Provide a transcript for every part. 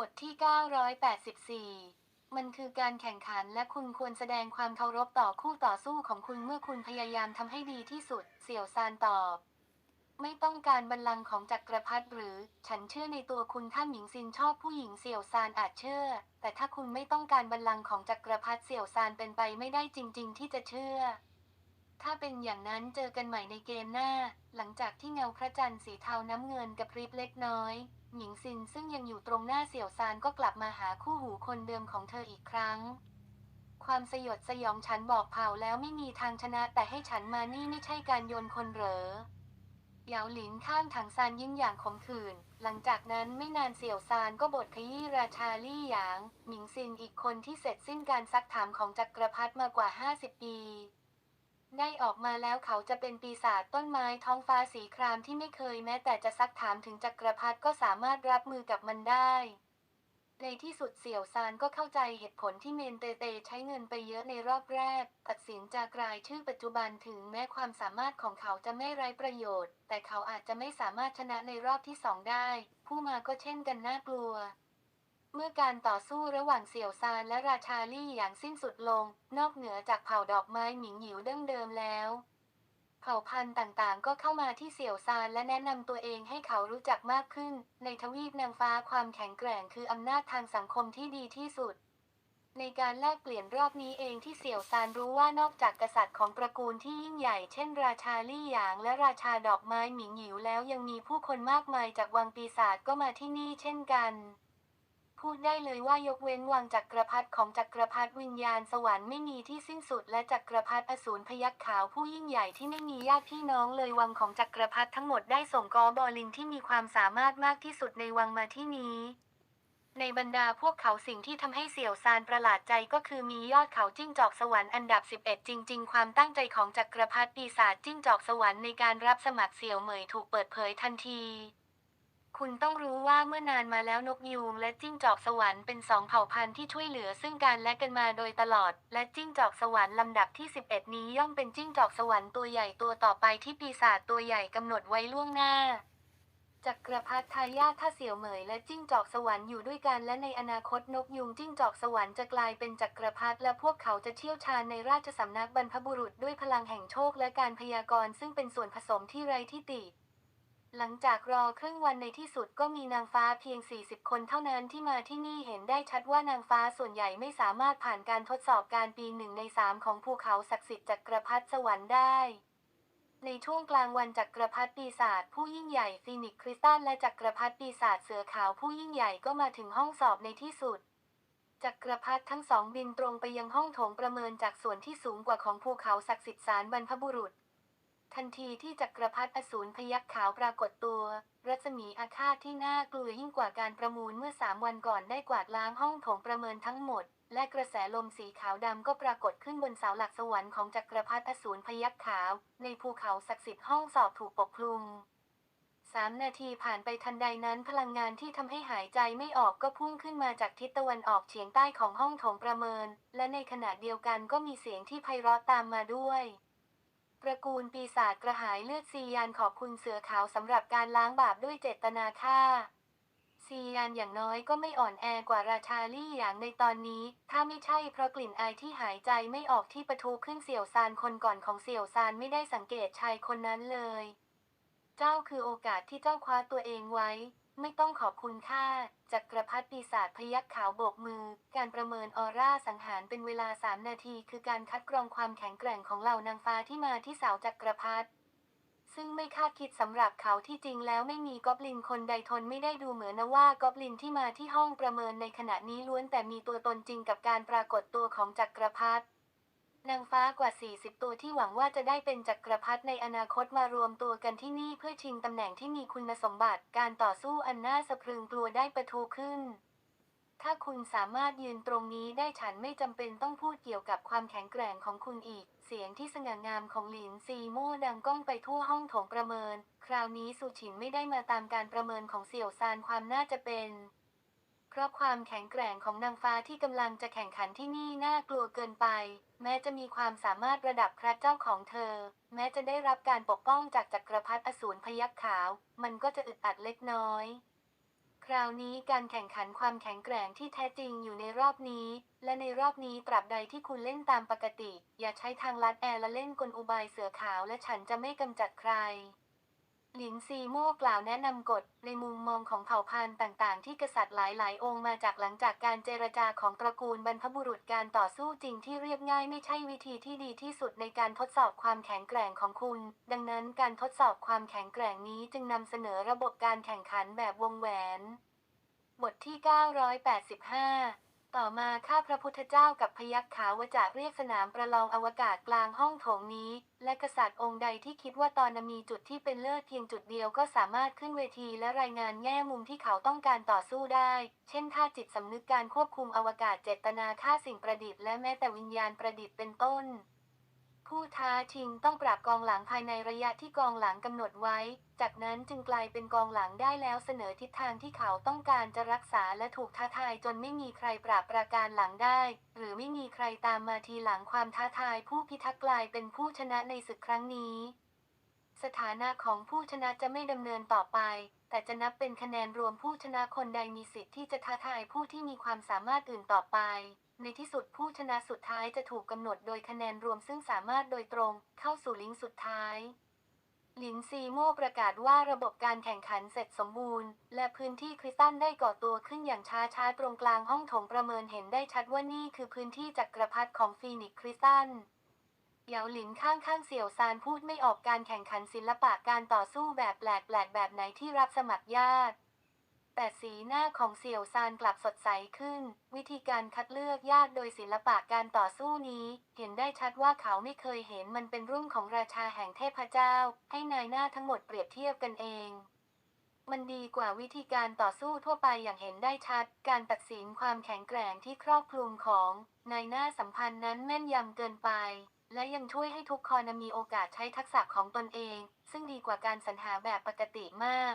บทที่ 984 มันคือการแข่งขันและคุณควรแสดงความเคารพต่อคู่ต่อสู้ของคุณเมื่อคุณพยายามทำให้ดีที่สุด เสี่ยวซานตอบ ไม่ต้องการบัลลังก์ของจักรพรรดิหรือ ฉันเชื่อในตัวคุณถ้าหมิงซินชอบผู้หญิงเสี่ยวซานอาจเชื่อ แต่ถ้าคุณไม่ต้องการบัลลังก์ของจักรพรรดิเสี่ยวซานเป็นไปไม่ได้จริง ๆ ที่จะเชื่อ ถ้าเป็นอย่างนั้นเจอกันใหม่ในเกมหน้า หลังจากที่เงาพระจันทร์สีเทาน้ำเงินกับริบเล็กน้อย หญิงซินซึ่งยังอยู่ตรงหน้าเสี่ยวซานก็กลับมาหาคู่หูคนเดิมของเธออีกครั้ง ความสยดสยองฉันบอกเผาแล้วไม่มีทางชนะแต่ให้ฉันมานี่ไม่ใช่การโยนคนเหรอเหยาหลินข้างถังซานยิ่งอย่างขมขื่น หลังจากนั้นไม่นานเสี่ยวซานก็บทขยี้ราชาลี่หยาง หมิงซินอีกคนที่เสร็จสิ้นการซักถามของจักรพรรดิมากว่า 50 ปี ได้ออกมาแล้วเขาจะเป็นปีศาจต้นไม้ท้องฟ้าสีครามที่ไม่เคยแม้แต่จะซักถามถึงจักรพรรดิก็สามารถรับมือกับมันได้ในที่สุดเสี่ยวซานก็เข้าใจเหตุผลที่เมนเตเตใช้เงินไปเยอะในรอบแรก ตัดสินจากรายชื่อปัจจุบันถึงแม้ความสามารถของเขาจะไม่ไร้ประโยชน์ แต่เขาอาจจะไม่สามารถชนะในรอบที่สองได้ ผู้มาก็เช่นกันน่ากลัว เมื่อการต่อสู้ระหว่างเสี่ยวซานและราชาลี่อย่างสิ้นสุดลง นอกเหนือจากเผ่าดอกไม้หมิงหยิวเดั้งเดิมแล้ว เผ่าพันธุ์ต่างๆ ก็เข้ามาที่เสี่ยวซานและแนะนำตัวเองให้เขารู้จักมากขึ้น ในทวีปนางฟ้าความแข็งแกร่งคืออำนาจทางสังคมที่ดีที่สุด ในการแลกเปลี่ยนรอบนี้เองที่เสี่ยวซานรู้ว่านอกจากกษัตริย์ของตระกูลที่ยิ่งใหญ่เช่น ราชาลี่หยางและราชาดอกไม้หมิงหยิวแล้วยังมีผู้คนมากมายจากวังปีศาจก็มาที่นี่เช่นกัน พูดได้เลยว่ายกเว้นวังจักรพรรดิของจักรพรรดิวิญญาณสวรรค์ไม่มีที่สิ้นสุดและจักรพรรดิอสูรพยัคฆ์ขาวผู้ยิ่งใหญ่ที่ไม่มีญาติพี่น้องเลยวังของจักรพรรดิทั้งหมดได้ส่งกอบอลินที่มีความสามารถมากที่สุดในวังมาที่นี้ในบรรดาพวกเขาสิ่งที่ทำให้เสี่ยวซานประหลาดใจก็คือมียอดเขาจิ้งจอกสวรรค์อันดับ 11 จริง ๆ ความตั้งใจของจักรพรรดิปีศาจจิ้งจอกสวรรค์ในการรับสมัครเสี่ยวเหมยถูกเปิดเผยทันที คุณต้องรู้ว่าเมื่อนานมาแล้วนกยูงและจิ้งจอกสวรรค์เป็นสองเผ่าพันธุ์ที่ช่วยเหลือซึ่งกันและกันมาโดยตลอด และจิ้งจอกสวรรค์ลำดับที่ 11 นี้ย่อมเป็นจิ้งจอกสวรรค์ตัวใหญ่ตัวต่อไปที่ปีศาจตัวใหญ่กำหนดไว้ล่วงหน้าจักรพรรดิทายาทท่าเสี่ยวเหมยและจิ้งจอกสวรรค์อยู่ด้วยกันและในอนาคตนกยุงจิ้งจอกสวรรค์จะกลายเป็นจักรพรรดิและพวกเขาจะเชี่ยวชาญในราชสำนักบรรพบุรุษด้วยพลังแห่งโชคและการพยากรณ์ซึ่งเป็นส่วนผสมที่ไร้ที่ติ หลังจากรอครึ่งวันในที่สุดก็มีนางฟ้าเพียง 40 คนเท่านั้นที่มาที่นี่เห็นได้ชัดว่านางฟ้าส่วนใหญ่ไม่สามารถผ่านการทดสอบการปีหนึ่งในสามของภูเขาศักดิ์สิทธิ์จักรพรรดิสวรรค์ได้ ในช่วงกลางวันจักรพรรดิปีศาจผู้ยิ่งใหญ่ฟีนิกคริสตัลและจักรพรรดิปีศาจเสือขาวผู้ยิ่งใหญ่ก็มาถึงห้องสอบในที่สุดจักรพรรดิทั้งสองบินตรงไปยังห้องโถงประเมินจากส่วนที่สูงกว่าของภูเขาศักดิ์สิทธิ์สารบรรพบุรุษ ทันทีที่จักรพรรดิอสูรพยักขาวปรากฏตัว รัศมีอาฆาตที่น่ากลัวยิ่งกว่าการประมูลเมื่อสามวันก่อนได้กวาดล้างห้องโถงประเมินทั้งหมด และกระแสลมสีขาวดำก็ปรากฏขึ้นบนเสาหลักสวรรค์ของจักรพรรดิอสูรพยักขาว ในภูเขาศักดิ์สิทธิ์ห้องสอบถูกปกคลุมสามนาทีผ่านไปทันใดนั้นพลังงานที่ทำให้หายใจไม่ออกก็พุ่งขึ้นมาจากทิศตะวันออกเฉียงใต้ของห้องโถงประเมิน และในขณะเดียวกันก็มีเสียงที่ไพเราะตามมาด้วย ระกูลปีศาจกระหายเลือดซียานขอบคุณเสือขาวสำหรับการล้างบาปด้วยเจตนาฆ่าซียานอย่างน้อยก็ไม่อ่อนแอกว่าราชาลี่อย่างในตอนนี้ ถ้าไม่ใช่เพราะกลิ่นอายที่หายใจไม่ออกที่ประทุขึ้นเสี่ยวซานคนก่อนของเสี่ยวซานไม่ได้สังเกตชายคนนั้นเลย เจ้าคือโอกาสที่เจ้าคว้าตัวเองไว้ ไม่ต้องขอบคุณค่าจักรพรรดิปีศาจพยักขาวโบกมือ การประเมินออร่าสังหารเป็นเวลาสามนาที คือการคัดกรองความแข็งแกร่งของเหล่านางฟ้าที่มาที่เสาจักรพรรดิซึ่งไม่คาดคิดสำหรับเขาที่จริงแล้วไม่มีกอบลินคนใดทนไม่ได้ดูเหมือนนะว่ากอบลินที่มาที่ห้องประเมินในขณะนี้ล้วนแต่มีตัวตนจริงกับการปรากฏตัวของจักรพรรดิ นางฟ้ากว่า 40 ตัวที่หวังว่าจะได้เป็นจักรพรรดิในอนาคตมารวมตัวกันที่นี่เพื่อชิงตำแหน่งที่มีคุณสมบัติ การต่อสู้อันน่าสะพรึงกลัวได้ประทุขึ้น ถ้าคุณสามารถยืนตรงนี้ได้ฉันไม่จำเป็นต้องพูดเกี่ยวกับความแข็งแกร่งของคุณอีก เสียงที่สง่างามของหลินซีโม่ดังก้องไปทั่วห้องโถงประเมิน คราวนี้สุฉินไม่ได้มาตามการประเมินของเสี่ยวซานความน่าจะเป็น เพราะความแข็งแกร่งของนางฟ้าที่กำลังจะแข่งขันที่นี่น่ากลัวเกินไป แม้จะมีความสามารถระดับพระเจ้าของเธอ แม้จะได้รับการปกป้องจากจักรพรรดิอสูรพยัคฆ์ขาว มันก็จะอึดอัดเล็กน้อย คราวนี้การแข่งขันความแข็งแกร่งที่แท้จริงอยู่ในรอบนี้ และในรอบนี้ตราบใดที่คุณเล่นตามปกติ อย่าใช้ทางลัดแอร์และเล่นกลอุบายเสือขาวและฉันจะไม่กำจัดใคร หลินซีโม่กล่าวแนะนำกฎในมุมมองของเผ่าพันธุ์ต่างๆ ที่กษัตริย์หลายๆ องค์มาจากหลังจากการเจรจาของตระกูลบรรพบุรุษการต่อสู้จริงที่เรียบง่ายไม่ใช่วิธีที่ดีที่สุดในการทดสอบความแข็งแกร่งของคุณ ดังนั้นการทดสอบความแข็งแกร่งนี้จึงนำเสนอระบบการแข่งขันแบบวงแหวน บทที่ 985 ต่อมาข้าพระพุทธเจ้ากับพยัคฆ์ขาวจะเรียกสนามประลองอวกาศกลางห้องโถงนี้ และกษัตริย์องค์ใดที่คิดว่าตอนนมีจุดที่เป็นเลิศเพียงจุดเดียวก็สามารถขึ้นเวทีและรายงานแง่มุมที่เขาต้องการต่อสู้ได้ เช่นท่าจิตสำนึกการควบคุมอวกาศเจตนาฆ่าสิ่งประดิษฐ์และแม้แต่วิญญาณประดิษฐ์เป็นต้น ผู้ท้าชิงต้องปรับกองหลังภายในระยะที่กองหลังกำหนดไว้ จากนั้นจึงกลายเป็นกองหลังได้แล้วเสนอทิศทางที่เขาต้องการจะรักษาและถูกท้าทายจนไม่มีใครปราบประการหลังได้ หรือไม่มีใครตามมาทีหลังความท้าทายผู้พิทักษ์กลายเป็นผู้ชนะในศึกครั้งนี้ สถานะของผู้ชนะจะไม่ดำเนินต่อไปแต่จะนับเป็นคะแนนรวมผู้ชนะคนใดมีสิทธิ์ที่จะท้าทายผู้ที่มีความสามารถอื่นต่อไป ในที่สุดผู้ชนะสุดท้ายจะถูกกำหนดโดยคะแนนรวมซึ่งสามารถโดยตรงเข้าสู่ลิงก์สุดท้าย หลินซีโม่ประกาศว่าระบบการแข่งขันเสร็จสมบูรณ์ และพื้นที่คริสตันได้ก่อตัวขึ้นอย่างช้าๆตรงกลางห้องถงประเมินเห็นได้ชัดว่านี่คือพื้นที่จักรพรรดิของฟีนิกซ์คริสตันเหยาหลินข้างๆเสี่ยวซานพูดไม่ออกการแข่งขันศิลปะการต่อสู้แบบแปลกๆแบบไหนที่รับสมัครญาติ แต่สีหน้าของเสี่ยวซานกลับสดใสขึ้น วิธีการคัดเลือกญาติโดยศิลปะการต่อสู้นี้ เห็นได้ชัดว่าเขาไม่เคยเห็นมันเป็นรุ่นของราชาแห่งเทพเจ้า ให้นายหน้าทั้งหมดเปรียบเทียบกันเอง มันดีกว่าวิธีการต่อสู้ทั่วไปอย่างเห็นได้ชัด การตัดสินความแข็งแกร่งที่ครอบคลุมของนายหน้าสัมพันธ์นั้นแม่นยำเกินไปและยังช่วยให้ทุกคนมีโอกาสใช้ทักษะของตนเอง ซึ่งดีกว่าการสรรหาแบบปกติมาก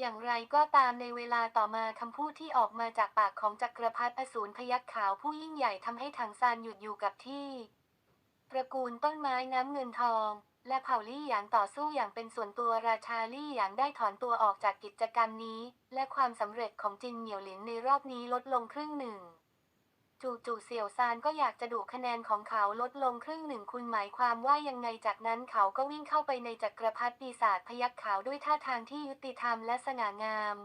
อย่างไรก็ตามในเวลาต่อมาคำพูดที่ออกมาจากปากของจักรพรรดิอสูรพยักขาวผู้ยิ่งใหญ่ทำให้ถังซานหยุดอยู่กับที่ตระกูลต้นไม้น้ำเงินทอง และเผ่าลี่หยางต่อสู้อย่างเป็นส่วนตัวราชาลี่หยางได้ถอนตัวออกจากกิจกรรมนี้ และความสำเร็จของจินเหมียวหลินในรอบนี้ลดลงครึ่งหนึ่ง จู่ๆเสี่ยวซานก็อยากจะดูคะแนนของเขาลดลงครึ่งหนึ่งคุณหมายความว่ายังไงจากนั้นเขาก็วิ่งเข้าไปในจักรพรรดิปีศาจพยักขาวด้วยท่าทางที่ยุติธรรมและสง่างาม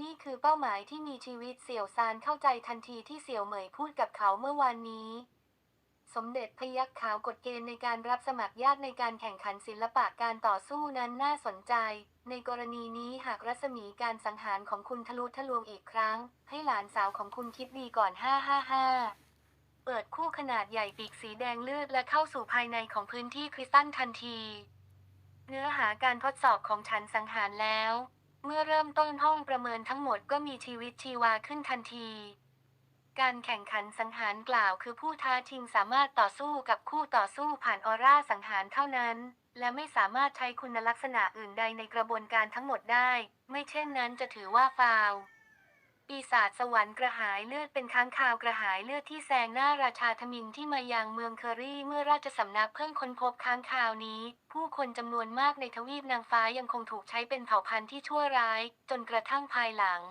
นี่คือเป้าหมายที่มีชีวิตเสี่ยวซานเข้าใจทันทีที่เสี่ยวเหมยพูดกับเขาเมื่อวานนี้ สมเด็จพยัคฆ์ขาวกฎเกณฑ์ในการรับสมัครญาติในการแข่งขันศิลปะการต่อสู้นั้นน่าสนใจ ในกรณีนี้หากรัศมีการสังหารของคุณทะลุทะลวงอีกครั้ง ให้หลานสาวของคุณคิดดีก่อน 555 เปิดคู่ขนาดใหญ่ปีกสีแดงเลือดและเข้าสู่ภายในของพื้นที่คริสตันทันที เนื้อหาการทดสอบของฉันสังหารแล้ว เมื่อเริ่มต้นห้องประเมินทั้งหมดก็มีชีวิตชีวาขึ้นทันที การแข่งขันสังหารกล่าวคือผู้ท้าชิงสามารถต่อสู้กับคู่ต่อสู้ผ่านออร่าสังหารเท่านั้น และไม่สามารถใช้คุณลักษณะอื่นใดในกระบวนการทั้งหมดได้ ไม่เช่นนั้นจะถือว่าฟาวปีศาจสวรรค์กระหายเลือดเป็นค้างคาวกระหายเลือดที่แซงหน้าราชาทมินที่มายังเมืองเคอรี่เมื่อราชสำนักเพิ่งค้นพบค้างคาวนี้ ผู้คนจำนวนมากในทวีปนางฟ้ายังคงถูกใช้เป็นเผ่าพันธุ์ที่ชั่วร้าย จนกระทั่งภายหลัง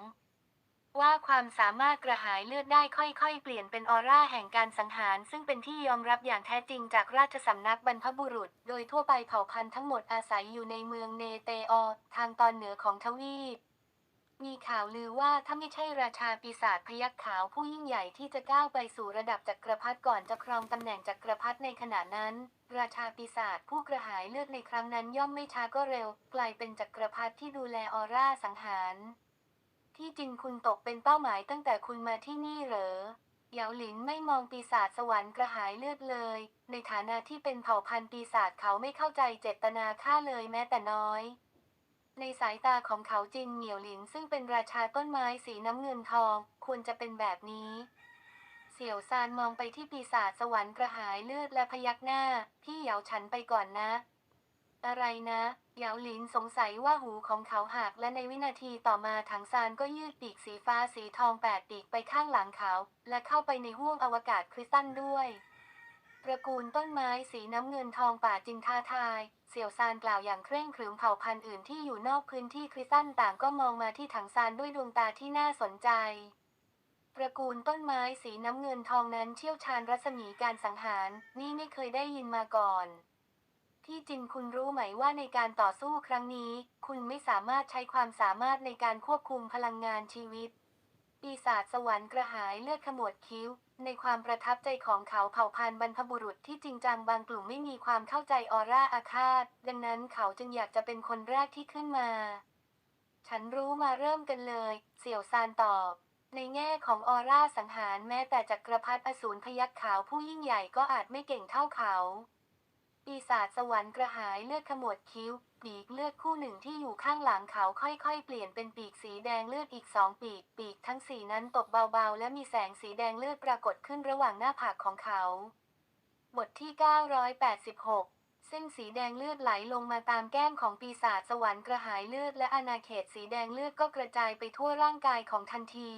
ว่าความสามารถกระหายเลือดได้ค่อยๆ เปลี่ยนเป็นออร่าแห่งการสังหาร ซึ่งเป็นที่ยอมรับอย่างแท้จริงจากราชสำนักบรรพบุรุษ โดยทั่วไปเผ่าพันธุ์ทั้งหมดอาศัยอยู่ในเมืองเนเตอ ทางตอนเหนือของทวีป มีข่าวลือว่าถ้าไม่ใช่ราชาปีศาจพยัคฆ์ขาวผู้ยิ่งใหญ่ที่จะก้าวไปสู่ระดับจักรพรรดิก่อนจะครองตำแหน่งจักรพรรดิในขณะนั้น ราชาปีศาจผู้กระหายเลือดในครั้งนั้นย่อมไม่ช้าก็เร็ว กลายเป็นจักรพรรดิที่ดูแลออร่าสังหาร ที่จริงคุณตกเป็นเป้าหมายตั้งแต่คุณมาที่นี่เหรอเหยาหลินไม่มองปีศาจสวรรค์กระหายเลือดเลย ในฐานะที่เป็นเผ่าพันธุ์ปีศาจเขาไม่เข้าใจเจตนาฆ่าเลยแม้แต่น้อย ในสายตาของเขาจินเหมียวหลินซึ่งเป็นราชาต้นไม้สีน้ำเงินทอง ควรจะเป็นแบบนี้ เสี่ยวซานมองไปที่ปีศาจสวรรค์กระหายเลือดและพยักหน้า พี่เหยาฉันไปก่อนนะ อะไรนะเหยาหลินสงสัยว่าหูของเขาหักและในวินาทีต่อมาถังซานก็ยืดปีกสีฟ้าสีทองแปดปีกไปข้างหลังเขา และเข้าไปในห้วงอวกาศคริสตันด้วยตระกูลต้นไม้สีน้ำเงินทองป่าจิงท้าทาย เสี่ยวซานกล่าวอย่างเคร่งขรึมเผ่าพันธุ์อื่นที่อยู่นอกพื้นที่คริสตันต่างก็มองมาที่ถังซานด้วยดวงตาที่น่าสนใจ ตระกูลต้นไม้สีน้ำเงินทองนั้นเชี่ยวชาญรัศมีการสังหาร นี่ไม่เคยได้ยินมาก่อน ที่จริงคุณรู้ไหมว่าในการต่อสู้ครั้งนี้ คุณไม่สามารถใช้ความสามารถในการควบคุมพลังงานชีวิต ปีศาจสวรรค์กระหายเลือดขมวดคิ้ว ในความประทับใจของเขาเผ่าพันธุ์บรรพบุรุษที่จริงจังบางกลุ่มไม่มีความเข้าใจออร่าอาฆาต ดังนั้นเขาจึงอยากจะเป็นคนแรกที่ขึ้นมา ฉันรู้มาเริ่มกันเลย เสี่ยวซานตอบในแง่ของออร่าสังหารแม้แต่จักรพรรดิอสูรพยัคฆ์ขาวผู้ยิ่งใหญ่ก็อาจไม่เก่งเท่าเขา ปีศาจสวรรค์กระหายเลือดขมวดคิ้ว ปีกเลือดคู่หนึ่งที่อยู่ข้างหลังเขาค่อยๆ เปลี่ยนเป็นปีกสีแดงเลือดอีกสองปีก ปีกทั้งสีนั้นตบเบาๆ และมีแสงสีแดงเลือดปรากฏขึ้นระหว่างหน้าผากของเขา บทที่ 986 เส้นสีแดงเลือดไหลลงมาตามแก้มของปีศาจสวรรค์กระหายเลือดและอาณาเขตสีแดงเลือดก็กระจายไปทั่วร่างกายของทันที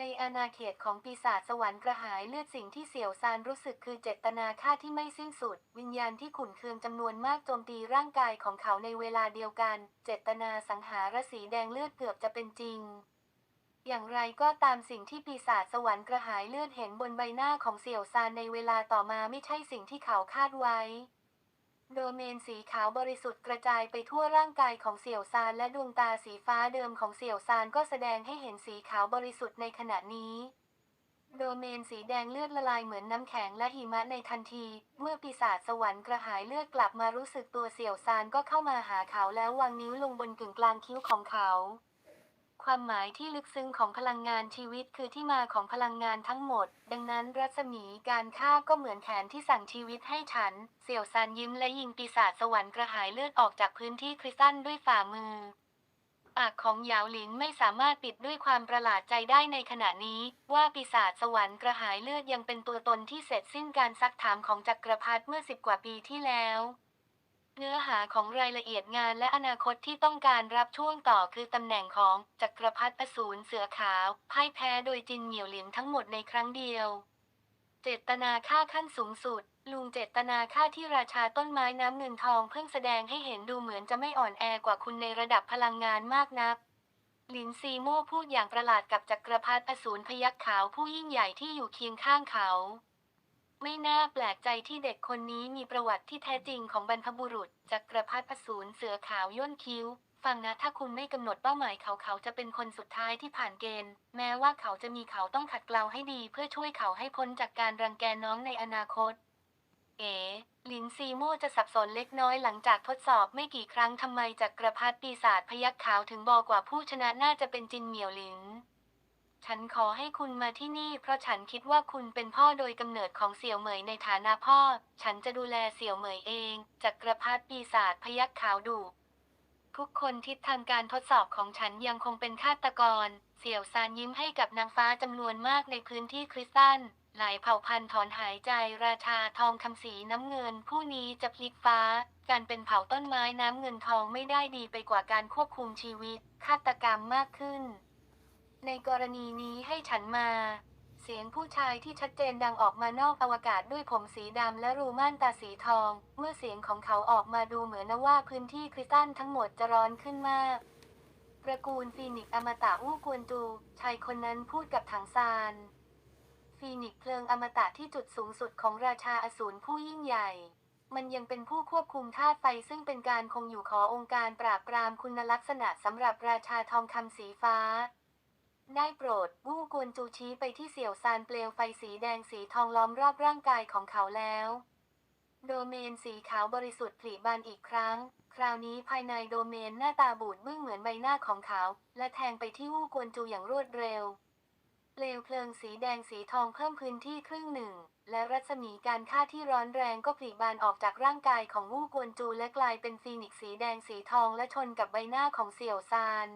ในอาณาเขตของปีศาจสวรรค์กระหายเลือดสิ่งที่เสี่ยวซานรู้สึกคือเจตนาฆ่าที่ไม่สิ้นสุด วิญญาณที่ขุ่นเคืองจำนวนมากโจมตีร่างกายของเขาในเวลาเดียวกัน เจตนาสังหารสีแดงเลือดเกือบจะเป็นจริง อย่างไรก็ตามสิ่งที่ปีศาจสวรรค์กระหายเลือดเห็นบนใบหน้าของเสี่ยวซานในเวลาต่อมาไม่ใช่สิ่งที่เขาคาดไว้ โดเมนสีขาวบริสุทธิ์กระจายไปทั่วร่างกายของเสี่ยวซานและดวงตาสีฟ้าเดิมของเสี่ยวซานก็แสดงให้เห็นสีขาวบริสุทธิ์ในขณะนี้โดเมนสีแดงเลือดละลายเหมือนน้ำแข็งและหิมะในทันที เมื่อปีศาจสวรรค์กระหายเลือดกลับมารู้สึกตัวเสี่ยวซานก็เข้ามาหาเขาแล้ววางนิ้วลงบนกึ่งกลางคิ้วของเขา ความหมายที่ลึกซึ้งของพลังงานชีวิตคือที่มาของพลังงานทั้งหมด ดังนั้นรัศมีการฆ่าก็เหมือนแขนที่สั่งชีวิตให้ฉัน เสี่ยวซานยิ้มและยิงปีศาจสวรรค์กระหายเลือดออกจากพื้นที่คริสตันด้วยฝ่ามือปากของหยาวหลินไม่สามารถปิดด้วยความประหลาดใจได้ในขณะนี้ ว่าปีศาจสวรรค์กระหายเลือดยังเป็นตัวตนที่เสร็จสิ้นการซักถามของจักรพรรดิเมื่อสิบกว่าปีที่แล้ว เนื้อหาของรายละเอียดงานและอนาคตที่ต้องการรับช่วงต่อคือตำแหน่งของจักรพรรดิอสูรเสือขาวพ่ายแพ้โดยจินเหมียวหลินทั้งหมดในครั้งเดียว เจตนาฆ่าขั้นสูงสุด ลุงเจตนาฆ่าที่ราชาต้นไม้น้ำเงินทองเพิ่งแสดงให้เห็นดูเหมือนจะไม่อ่อนแอกว่าคุณในระดับพลังงานมากนักหลินซีโม่พูดอย่างประหลาดกับจักรพรรดิอสูรพยัคฆ์ขาวผู้ยิ่งใหญ่ที่อยู่เคียงข้างเขา ไม่น่าแปลกใจที่เด็กคนนี้มีประวัติที่แท้จริงของบรรพบุรุษจักรพรรดิอสูรเสือขาวย่นคิ้ว ฟังนะถ้าคุณไม่กำหนดเป้าหมายเขาเขาจะเป็นคนสุดท้ายที่ผ่านเกณฑ์ แม้ว่าเขาจะมีเขาต้องขัดเกลาให้ดีเพื่อช่วยเขาให้พ้นจากการรังแกน้องในอนาคต เอ๋หลินซีโม่จะสับสนเล็กน้อยหลังจากทดสอบไม่กี่ครั้งทำไมจักรพรรดิปีศาจพยัคฆ์ขาวถึงบอกว่าผู้ชนะน่าจะเป็นจินเหมียวหลิน ฉันขอให้คุณมาที่นี่ เพราะฉันคิดว่าคุณเป็นพ่อโดยกำเนิดของเสี่ยวเหมยในฐานะพ่อ ฉันจะดูแลเสี่ยวเหมยเองจักรพรรดิปีศาจพยัคฆ์ขาวดุทุกคนทิศทางการทดสอบของฉันยังคงเป็นฆาตกร เสี่ยวซานยิ้มให้กับนางฟ้าจำนวนมากในพื้นที่คริสตันหลายเผ่าพันธุ์ถอนหายใจราชาทองคำสีน้ำเงิน ผู้นี้จะพลิกฟ้า การเป็นเผ่าต้นไม้น้ำเงินทองไม่ได้ดีไปกว่าการควบคุมชีวิตฆาตกรรมมากขึ้น ในกรณีนี้ให้ฉันมา เสียงผู้ชายที่ชัดเจนดังออกมานอกอวกาศด้วยผมสีดำและรูม่านตาสีทอง เมื่อเสียงของเขาออกมาดูเหมือนว่าพื้นที่คริสตันทั้งหมดจะร้อนขึ้นมากตระกูลฟีนิกอมตะอู้กวนจูชายคนนั้นพูดกับถังซานฟีนิกเพลิงอมตะที่จุดสูงสุดของราชาอสูรผู้ยิ่งใหญ่ มันยังเป็นผู้ควบคุมธาตุไฟซึ่งเป็นการคงอยู่ขององค์การปราบปรามคุณลักษณะสำหรับราชาทองคำสีฟ้า ได้โปรดวู้กวนจูชี้ไปที่เสี่ยวซานเปลวไฟสีแดงสีทองล้อมรอบร่างกายของเขาแล้ว โดเมนสีขาวบริสุทธิ์ผลิบานอีกครั้ง คราวนี้ภายในโดเมนหน้าตาบูดบึ้งเหมือนใบหน้าของเขา และแทงไปที่วู้กวนจูอย่างรวดเร็วเปลวเพลิงสีแดงสีทองเพิ่มพื้นที่ครึ่งหนึ่ง และรัศมีการฆ่าที่ร้อนแรงก็ผลิบานออกจากร่างกายของวู้กวนจูและกลายเป็นฟีนิกซ์สีแดงสีทองและชนกับใบหน้าของเสี่ยวซาน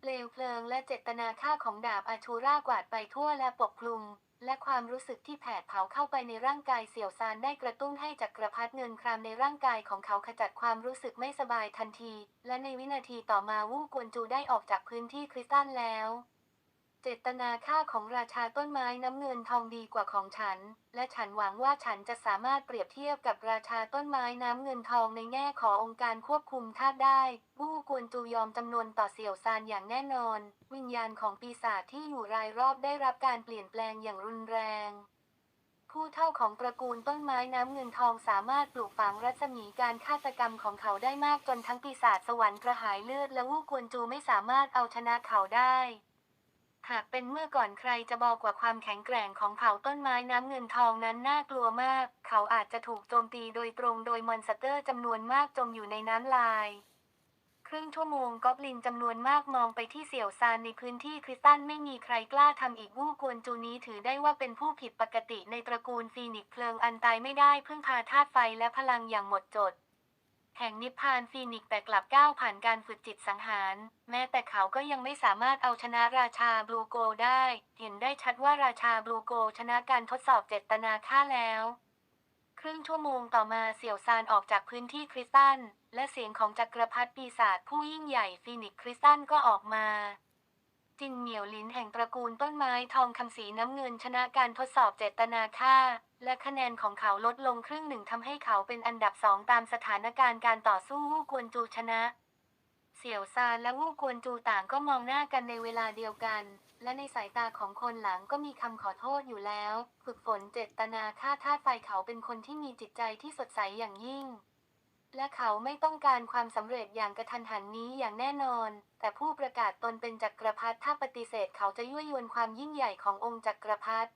เปลวเพลิงและเจตนาฆ่าของดาบอาชูรากวาดไปทั่วและปกคลุม และความรู้สึกที่แผดเผาเข้าไปในร่างกายเสี่ยวซานได้กระตุ้นให้จักรพรรดิเงินครามในร่างกายของเขาขจัดความรู้สึกไม่สบายทันที และในวินาทีต่อมาวู้กวนจูได้ออกจากพื้นที่คริสตันแล้ว เจตนาค่าของราชาต้นไม้น้ำเงินทองดีกว่าของฉัน และฉันหวังว่าฉันจะสามารถเปรียบเทียบกับราชาต้นไม้น้ำเงินทองในแง่ขององค์การควบคุมธาตุได้วู้กวนจูยอมจำนวนต่อเสี่ยวซานอย่างแน่นอน วิญญาณของปีศาจที่อยู่รายรอบได้รับการเปลี่ยนแปลงอย่างรุนแรง ผู้เท่าของตระกูลต้นไม้น้ำเงินทองสามารถปลูกฝังรัศมีการฆาตกรรมของเขาได้มากจนทั้งปีศาจสวรรค์กระหายเลือดและวู้กวนจูไม่สามารถเอาชนะเขาได้ หากเป็นเมื่อก่อนใครจะบอกกว่าความแข็งแกร่งของเผ่าต้นไม้น้ำเงินทองนั้นน่ากลัวมาก เขาอาจจะถูกโจมตีโดยตรงโดยมอนสเตอร์จำนวนมากจมอยู่ในน้ำลาย ครึ่งชั่วโมงกอบลินจำนวนมากมองไปที่เสี่ยวซานในพื้นที่คริสตันไม่มีใครกล้าทำอีกวู้กวนจูนี้ถือได้ว่าเป็นผู้ผิดปกติในตระกูลฟีนิกเพลิงอันตายไม่ได้เพึ่งพาธาตุไฟและพลังอย่างหมดจด แห่งนิพพานฟีนิกแต่กลับก้าวผ่านการฝึกจิตสังหาร แม้แต่เขาก็ยังไม่สามารถเอาชนะราชาบลูโกได้ เห็นได้ชัดว่าราชาบลูโกชนะการทดสอบเจตนาฆ่าแล้ว ครึ่งชั่วโมงต่อมาเสี่ยวซานออกจากพื้นที่คริสตัน และเสียงของจักรพรรดิปีศาจผู้ยิ่งใหญ่ฟีนิกคริสตันก็ออกมาจินเหมียวลินแห่งตระกูลต้นไม้ทองคำสีน้ำเงินชนะการทดสอบเจตนาฆ่า และคะแนนของเขาลดลงครึ่งหนึ่งทำให้เขาเป็นอันดับสองตามสถานการณ์การต่อสู้วู้กวนจูชนะ เสี่ยวซานและวู้กวนจูต่างก็มองหน้ากันในเวลาเดียวกัน และในสายตาของคนหลังก็มีคำขอโทษอยู่แล้ว ฝึกฝนเจตนาฆ่าธาตุไฟเขาเป็นคนที่มีจิตใจที่สดใสอย่างยิ่ง และเขาไม่ต้องการความสำเร็จอย่างกระทันหันนี้อย่างแน่นอน แต่ผู้ประกาศตนเป็นจักรพรรดิถ้าปฏิเสธเขาจะยั่วยวนความยิ่งใหญ่ขององค์จักรพรรดิ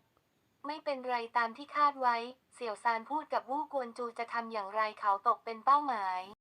ไม่เป็นไรตามที่คาดไว้ เสี่ยวซานพูดกับวู้กวนจูจะทำอย่างไรเขาตกเป็นเป้าหมาย